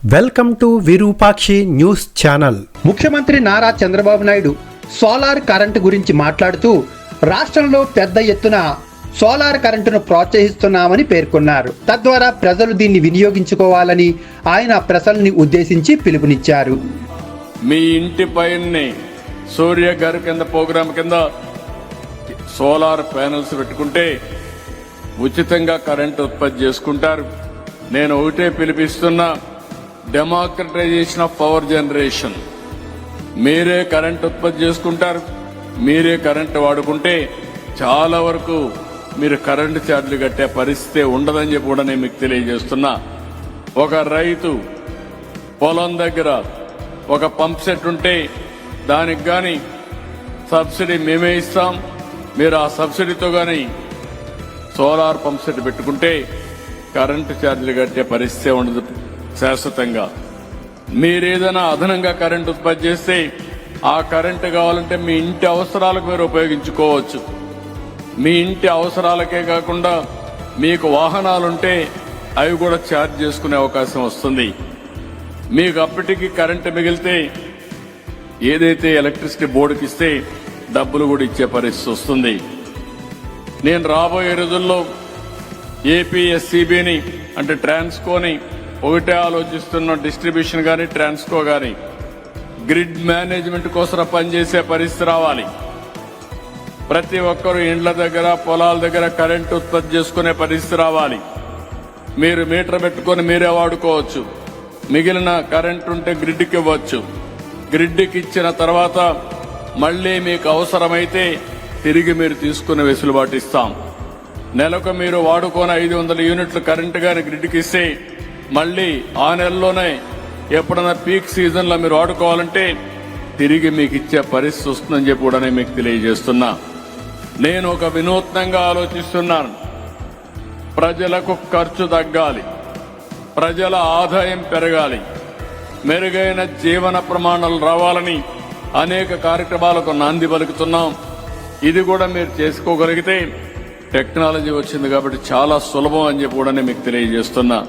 Welcome to Virupakshi news channel. ముఖ్యమంత్రి Nara Chandrababu Naidu solar current గురించి మాట్లాడుతూ రాష్ట్రంలో పెద్ద ఎత్తున సోలార్ కరెంటును ప్రోత్సహిస్తున్నామని పేర్కొన్నారు. తద్వారా ప్రజలు దీన్ని వినియోగించుకోవాలని ఆయన ప్రజల్ని ఉద్దేశించి పిలుపునిచ్చారు. మీ ఇంటి పైనే సూర్య గారి కింద ప్రోగ్రాం కింద సోలార్ ప్యానెల్స్ పెట్టుకుంటే ఉచితంగా కరెంట్ ఉత్పత్తి చేసుకుంటారు. నేను ఒకటే పిలిపిస్తున్నా డెమోక్రటైజేషన్ ఆఫ్ పవర్ జనరేషన్ మీరే కరెంట్ ఉత్పత్తి చేసుకుంటారు. మీరే కరెంట్ వాడుకుంటే చాలా వరకు మీరు కరెంటు ఛార్జీలు కట్టే పరిస్థితి ఉండదని చెప్పి కూడా నేను మీకు తెలియజేస్తున్నా. ఒక రైతు పొలం దగ్గర ఒక పంప్ సెట్ ఉంటే దానికి కానీ సబ్సిడీ మేమే ఇస్తాం. మీరు ఆ సబ్సిడీతో కానీ సోలార్ పంప్ సెట్ పెట్టుకుంటే కరెంటు ఛార్జీలు కట్టే పరిస్థితి ఉండదు. శాశ్వతంగా. మీరేదైనా అదనంగా కరెంట్ ఉత్పత్తి చేస్తే ఆ కరెంటు కావాలంటే మీ ఇంటి అవసరాలకు మీరు ఉపయోగించుకోవచ్చు. మీ ఇంటి అవసరాలకే కాకుండా మీకు వాహనాలుంటే అవి కూడా ఛార్జ్ చేసుకునే అవకాశం వస్తుంది. మీకు అప్పటికి కరెంటు మిగిలితే ఏదైతే ఎలక్ట్రిసిటీ బోర్డుకి ఇస్తే డబ్బులు కూడా ఇచ్చే పరిస్థితి వస్తుంది. నేను రాబోయే రోజుల్లో ఏపీఎస్సీబీని అంటే ట్రాన్స్కోని ఒకటే ఆలోచిస్తున్న డిస్ట్రిబ్యూషన్ కానీ ట్రాన్స్కో కానీ గ్రిడ్ మేనేజ్మెంట్ కోసం పనిచేసే పరిస్థితి రావాలి. ప్రతి ఒక్కరూ ఇండ్ల దగ్గర పొలాల దగ్గర కరెంట్ ఉత్పత్తి చేసుకునే పరిస్థితి రావాలి. మీరు మీటర్ పెట్టుకొని మీరే వాడుకోవచ్చు. మిగిలిన కరెంట్ ఉంటే గ్రిడ్కి ఇవ్వచ్చు. గ్రిడ్కి ఇచ్చిన తర్వాత మళ్ళీ మీకు అవసరమైతే తిరిగి మీరు తీసుకునే వెసులుబాటు ఇస్తాం. నెలకు మీరు వాడుకొని ఐదు వందల యూనిట్లు కరెంటు గాని గ్రిడ్కి ఇస్తే మళ్ళీ ఆ నెలలోనే ఎప్పుడన్నా పీక్ సీజన్లో మీరు వాడుకోవాలంటే తిరిగి మీకు ఇచ్చే పరిస్థితి వస్తుందని చెప్పి కూడా నేను మీకు తెలియజేస్తున్నా. నేను ఒక వినూత్నంగా ఆలోచిస్తున్నాను. ప్రజలకు ఖర్చు తగ్గాలి. ప్రజల ఆదాయం పెరగాలి. మెరుగైన జీవన ప్రమాణాలు రావాలని అనేక కార్యక్రమాలకు నాంది పలుకుతున్నాం. ఇది కూడా మీరు చేసుకోగలిగితే టెక్నాలజీ వచ్చింది కాబట్టి చాలా సులభం అని చెప్పి కూడా నేను మీకు తెలియజేస్తున్నా.